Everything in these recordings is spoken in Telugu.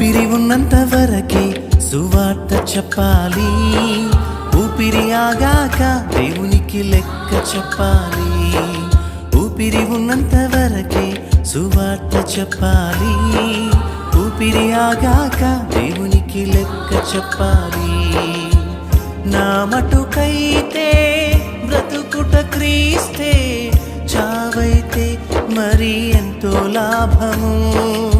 ఊపిరి ఉన్నంత వరకే సువార్త చెప్పాలి. ఊపిరి ఆగాక దేవునికి లెక్క చెప్పాలి. ఊపిరి ఉన్నంత వరకే సువార్త చెప్పాలి. ఊపిరి ఆగాక దేవునికి లెక్క చెప్పాలి. నా మటుకైతే బ్రతుకుట క్రీస్తే చావైతే మరి ఎంతో లాభము.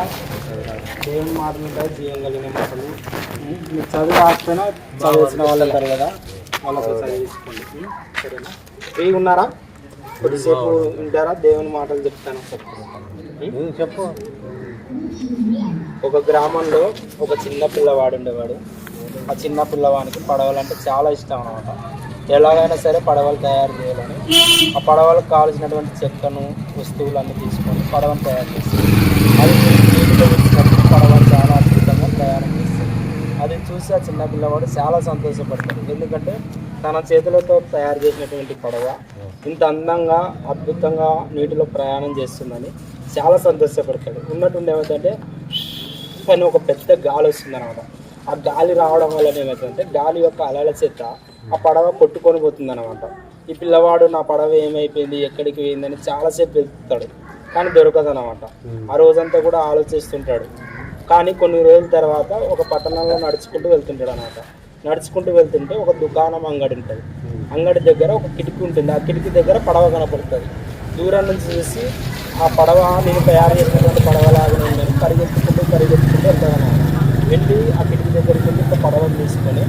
అత్తయ్య, దేవుని ఉంటాయి జీవం కలిగిన మాటలు? మీరు చదువు రాకపోయినా చదివించిన వాళ్ళు ఉంటారు కదా వాళ్ళతో చదివించుకోండి? సరేనా? ఫ్రీ ఉన్నారా? కొద్దిసేపు ఉంటారా? దేవుని మాటలు చెప్తాను? చెప్పు. ఒక గ్రామంలో ఒక చిన్న పిల్లవాడు ఉండేవాడు. ఆ చిన్న పిల్లవానికి పడవలంటే చాలా ఇష్టం అనమాట ఎలాగైనా సరే పడవలు తయారు చేయాలని. ఆ పడవలకు కావాల్సినటువంటి చెక్కను వస్తువులన్నీ తీసుకొని పడవను తయారు చేస్తాడు అది నీటిలో వచ్చినప్పుడు పడవలు చాలా చేస్తుంది. అది చూసి ఆ చిన్న పిల్లవాడు చాలా సంతోషపడతాడు. ఎందుకంటే తన చేతులతో తయారు చేసినటువంటి పడవ ఇంత అందంగా అద్భుతంగా నీటిలో ప్రయాణం చేస్తుందని చాలా సంతోషపడతాడు. ఉన్నట్టుండి ఏమవుతుందంటే పైన ఒక పెద్ద గాలి వస్తుంది అనమాట ఆ గాలి రావడం వల్ల ఏమవుతుందంటే గాలి యొక్క అలల చేత ఆ పడవ కొట్టుకొని పోతుంది అనమాట ఈ పిల్లవాడు నా పడవ ఏమైపోయింది? ఎక్కడికి పోయిందని చాలాసేపు వెతుకుతాడు. కానీ దొరకదు అనమాట ఆ రోజంతా కూడా ఆలోచిస్తుంటాడు. కానీ కొన్ని రోజుల తర్వాత ఒక పట్టణంలో నడుచుకుంటూ వెళ్తుంటాడు అనమాట నడుచుకుంటూ వెళ్తుంటే ఒక దుకాణం అంగడి ఉంటుంది. అంగడి దగ్గర ఒక కిటికీ ఉంటుంది. ఆ కిటికీ దగ్గర పడవ కనపడుతుంది. దూరం నుంచి చూసి ఆ పడవ నేను తయారు చేసినటువంటి పడవలాగా ఉందని పరిగెత్తుకుంటూ పరిగెత్తుకుంటూ వెళ్తాను వెళ్ళి ఆ కిటికీ దగ్గరికి వెళ్ళి ఒక పడవను తీసుకొని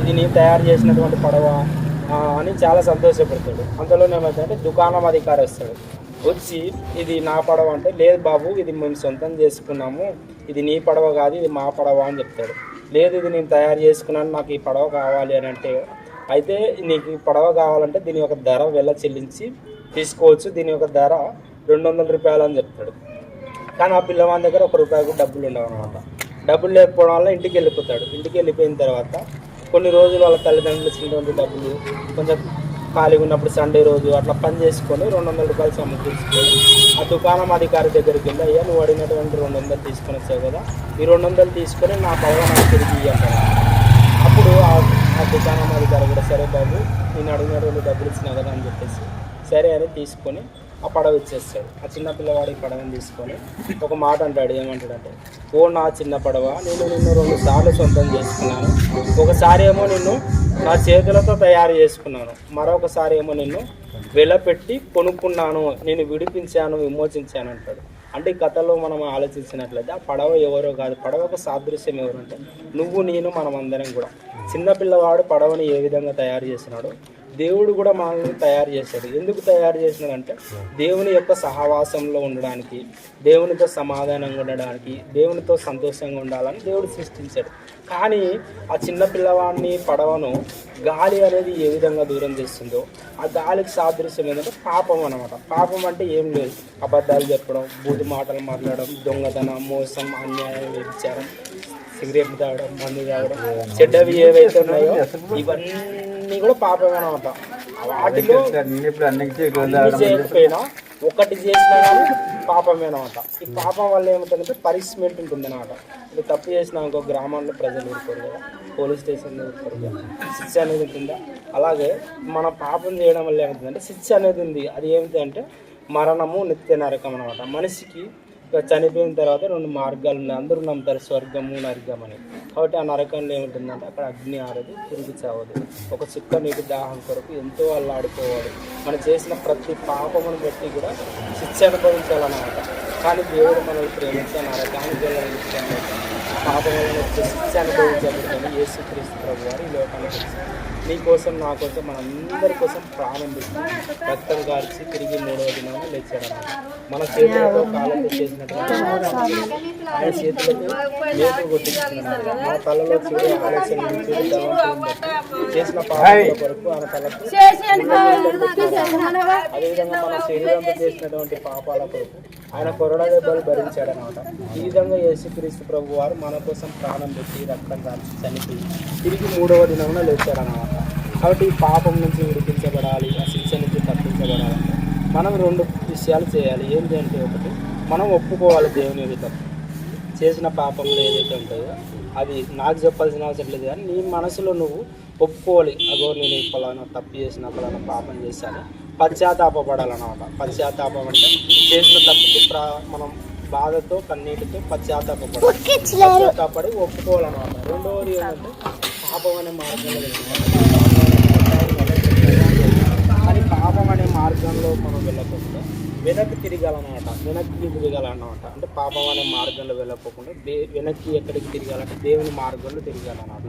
ఇది నేను తయారు చేసినటువంటి పడవ అని చాలా సంతోషపడతాడు. అంతలోనే ఏమవుతుందంటే దుకాణం అధికారి వస్తాడు. వచ్చి ఇది నా పడవ అంటే లేదు బాబు ఇది మేము సొంతం చేసుకున్నాము. ఇది నీ పడవ కాదు ఇది మా పడవ అని చెప్తాడు. లేదు ఇది నేను తయారు చేసుకున్నాను నాకు ఈ పడవ కావాలి అని అంటే అయితే నీకు ఈ పడవ కావాలంటే దీని యొక్క ధర వెళ్ళ చెల్లించి తీసుకోవచ్చు. దీని యొక్క ధర రెండు వందల రూపాయలు అని చెప్తాడు. కానీ ఆ పిల్లవాని దగ్గర ఒక రూపాయకు డబ్బులు ఉండవు అనమాట డబ్బులు లేకపోవడం వల్ల ఇంటికి వెళ్ళిపోతాడు. ఇంటికి వెళ్ళిపోయిన తర్వాత కొన్ని రోజులు వాళ్ళ తల్లిదండ్రులు ఇచ్చినటువంటి డబ్బులు కొంచెం ఖాళీగా ఉన్నప్పుడు సండే రోజు అట్లా పని చేసుకొని రెండు వందల రూపాయలు సమకూర్చుకొని ఆ దుకాణం అధికారి దగ్గరికి వెళ్ళి అయ్యా నువ్వు అడిగినటువంటి రెండు వందలు తీసుకొని వచ్చావు కదా ఈ రెండు వందలు తీసుకొని నా పడవ నాకు తిరిగి ఇవ్వాలి అప్పుడు ఆ ఆ దుకాణం అధికారి కూడా సరే బాబు నేను అడిగినటువంటి డబ్బులు ఇచ్చినా కదా అని చెప్పేసి సరే అని తీసుకొని ఆ పడవ ఇచ్చేస్తాడు. ఆ చిన్న పిల్లవాడి పడవని తీసుకొని ఒక మాట అంటాడు. ఏమంటాడంటే ఓ నా చిన్న పడవ నేను నిన్ను రెండు సార్లు సొంతం చేసుకున్నాను. ఒకసారి ఏమో నిన్ను నా చేతులతో తయారు చేసుకున్నాను. మరొకసారి ఏమో నిన్ను వెలపెట్టి కొనుక్కున్నాను. నేను విడిపించాను విమోచించాను అంటాడు. అంటే ఈ కథలో మనం ఆలోచించినట్లయితే ఆ పడవ ఎవరో కాదు పడవకు సాదృశ్యం ఎవరంటే నువ్వు నేను మనం అందరం కూడా చిన్నపిల్లవాడు పడవని ఏ విధంగా తయారు చేసినాడో దేవుడు కూడా మనల్ని తయారు చేశాడు. ఎందుకు తయారు చేసినాడంటే దేవుని యొక్క సహవాసంలో ఉండడానికి దేవునితో సమాధానంగా ఉండడానికి దేవునితో సంతోషంగా ఉండాలని దేవుడు సృష్టించాడు. కానీ ఆ చిన్న పిల్లవాడిని పడవను గాలి అనేది ఏ విధంగా దూరం చేస్తుందో ఆ గాలికి సాదృశ్యం ఏంటంటే పాపం అనమాట పాపం అంటే ఏం లేదు. అబద్ధాలు చెప్పడం బూతు మాటలు మాట్లాడడం దొంగతనం మోసం అన్యాయం వ్యభిచారం సిగరెట్ తాగడం మందు తాగడం చెడ్డవి ఏవైతే ఉన్నాయో ఇవన్నీ కూడా పాపమే అనమాట వాటిలో అన్ని చేయకపోయినా ఒకటి చేసినా కానీ పాపమే అనమాట ఈ పాపం వల్ల ఏముంటుందంటే పనిష్మెంట్ ఉంటుంది అనమాట ఇప్పుడు తప్పు చేసిన ఇంకో గ్రామాల్లో ప్రజలు ఊరుకోరు కదా పోలీస్ స్టేషన్లో ఊరుకోరు కదా శిక్ష అనేది ఉంటుందా? అలాగే మన పాపం చేయడం వల్ల ఏమవుతుందంటే శిక్ష అనేది ఉంది. అది ఏమిటి అంటే మరణము నిత్య నరకం అనమాట మనిషికి చనిపోయిన తర్వాత రెండు మార్గాలు ఉన్నాయి. అందరూ నమ్ముతారు స్వర్గము నరకం అని. కాబట్టి ఆ నరకంలో ఏముంటుందంటే అక్కడ అగ్ని ఆరదు తిరిగి చావదు. ఒక చుక్క నీటి దాహం కొరకు ఎంతో అల్లాడుకోవాలి మనం చేసిన ప్రతి పాపమును బట్టి కూడా శిక్ష అనుభవించాలన్నమాట. కానీ దేవుడు మనల్ని ప్రేమించే నరకానికి వెళ్ళాలని పాపం వలన వచ్చే శిక్ష అనుభవించాలి కానీ క్రీస్తు ప్రభు వారు ఈ లోకానికి వచ్చారు నీ కోసం నా కోసం మనందరి కోసం ప్రాణం రక్తం కార్చి తిరిగి మూడవ దినాన్ని లేచాడన్నమాట మన చేతులతో కాళ్ళతో చేసినటువంటి ఆయన చేతులకు మేకు కొట్టించుకున్నాడు మన తలలో చూడు బట్టి చేసిన పాపాల కొరకు ఆయన తలకు అదేవిధంగా మన శరీరంతో చేసినటువంటి పాపాల కొరకు ఆయన కొరడా దెబ్బలు భరించాడనమాట. ఈ విధంగా యేసుక్రీస్తు ప్రభు వారు మన కోసం ప్రాణం పెట్టి రక్తం కాల్చి చనిపోయి తిరిగి మూడవ దినమున లేచాడనమాట కాబట్టి ఈ పాపం నుంచి విడిపించబడాలి ఆ శిక్ష నుంచి తప్పించబడాలంటే మనం రెండు విషయాలు చేయాలి. ఏంటి అంటే ఒకటి మనం ఒప్పుకోవాలి దేవుని ఎదుట. చేసిన పాపంలో ఏదైతే ఉంటుందో అది నాకు చెప్పాల్సిన అవసరం లేదు కానీ నీ మనసులో నువ్వు ఒప్పుకోవాలి. అగో నేను ఫలానా తప్పు చేసిన ఫలానా పాపం చేశాను. పశ్చాత్తాపడాలన్నమాట పశ్చాత్తాపం అంటే చేసిన తప్పుకి ప్రా మనం బాధతో కన్నీటితో పశ్చాత్తాపడాలి పశ్చాత్తాపడి ఒప్పుకోవాలన్నమాట. రెండవది ఏంటంటే పాపం అనే మార్గంలో వెళ్ళాలి. కానీ పాపం అనే మార్గంలో మనం వెళ్ళకుండా వెనక్కి తిరగాలన్నమాట. వెనక్కి తిరగాలన్నమాట. అంటే పాపం అనే మార్గంలో వెళ్ళకపోకుండా దే వెనక్కి ఎక్కడికి తిరగాలంటే దేవుని మార్గంలో తిరగాలన్నమాట.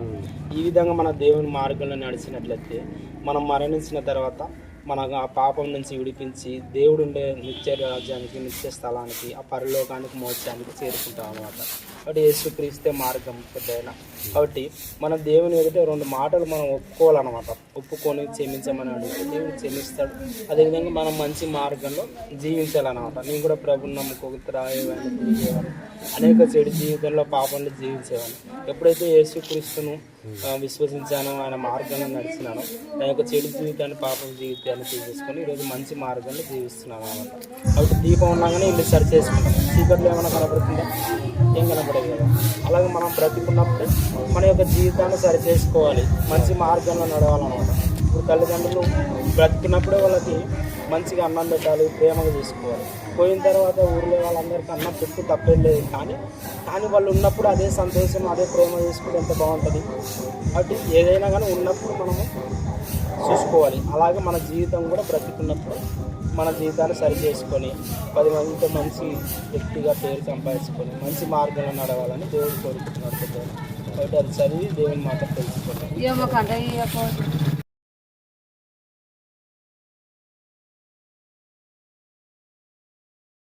ఈ విధంగా మన దేవుని మార్గంలో నడిచినట్లయితే మనం మరణించిన తర్వాత మన ఆ పాపం నుంచి విడిపించి దేవుడు ఉండే నిత్య రాజ్యానికి నిత్య స్థలానికి ఆ పరలోకానికి మోక్షానికి చేరుకుంటాం అనమాట కాబట్టి యేసుక్రీస్తే మార్గం పెద్దయినా. కాబట్టి మన దేవుని ఎదుట రెండు మాటలు మనం ఒప్పుకోవాలన్నమాట. ఒప్పుకొని క్షమించమని అడిగితే దేవుడు క్షమిస్తాడు. అదేవిధంగా మనం మంచి మార్గంలో జీవించాలన్నమాట. నేను కూడా ప్రభుని నమ్ముకోగలుగుతా రాయేవాడిని తిరిగేవాడిని. అనేక చెడు జీవితంలో పాపంలో జీవించేవాడిని. ఎప్పుడైతే యేసుక్రీస్తును విశ్వసించానో ఆయన మార్గంలో నడిచినానో నా యొక్క చెడు జీవితాన్ని పాపం జీవితాన్ని తీసేసుకొని ఈరోజు మంచి మార్గంలో జీవిస్తున్నాను అనమాట కాబట్టి దీపం ఉన్నాగానే ఇల్లు సరి చేసుకుంటాం. చీకట్లో ఏమైనా కనపడుతుందా? ఏం కనపడదు కదా. అలాగే మనం బ్రతికున్నప్పుడు మన యొక్క జీవితాన్ని సరి చేసుకోవాలి. మంచి మార్గంలో నడవాలన్నమాట. ఇప్పుడు తల్లిదండ్రులు బ్రతికినప్పుడే వాళ్ళకి మంచిగా అన్నం పెట్టాలి ప్రేమగా చూసుకోవాలి. పోయిన తర్వాత ఊర్లో వాళ్ళందరికీ అన్నం పెట్టు తప్పేం లేదు. కానీ కానీ వాళ్ళు ఉన్నప్పుడు అదే సంతోషం అదే ప్రేమ చేసుకుంటే ఎంత బాగుంటుంది. కాబట్టి ఏదైనా కానీ ఉన్నప్పుడు మనము చూసుకోవాలి. అలాగే మన జీవితం కూడా బ్రతుకున్నప్పుడు మన జీవితాన్ని సరి చేసుకొని పది మందితో మంచి వ్యక్తిగా పేరు సంపాదించుకొని మంచి మార్గంలో నడవాలని దేవుడు కోరుకుంటున్నాడు. కాబట్టి అది చదివి దేవుని మాట తెలుసుకోండి ఏమో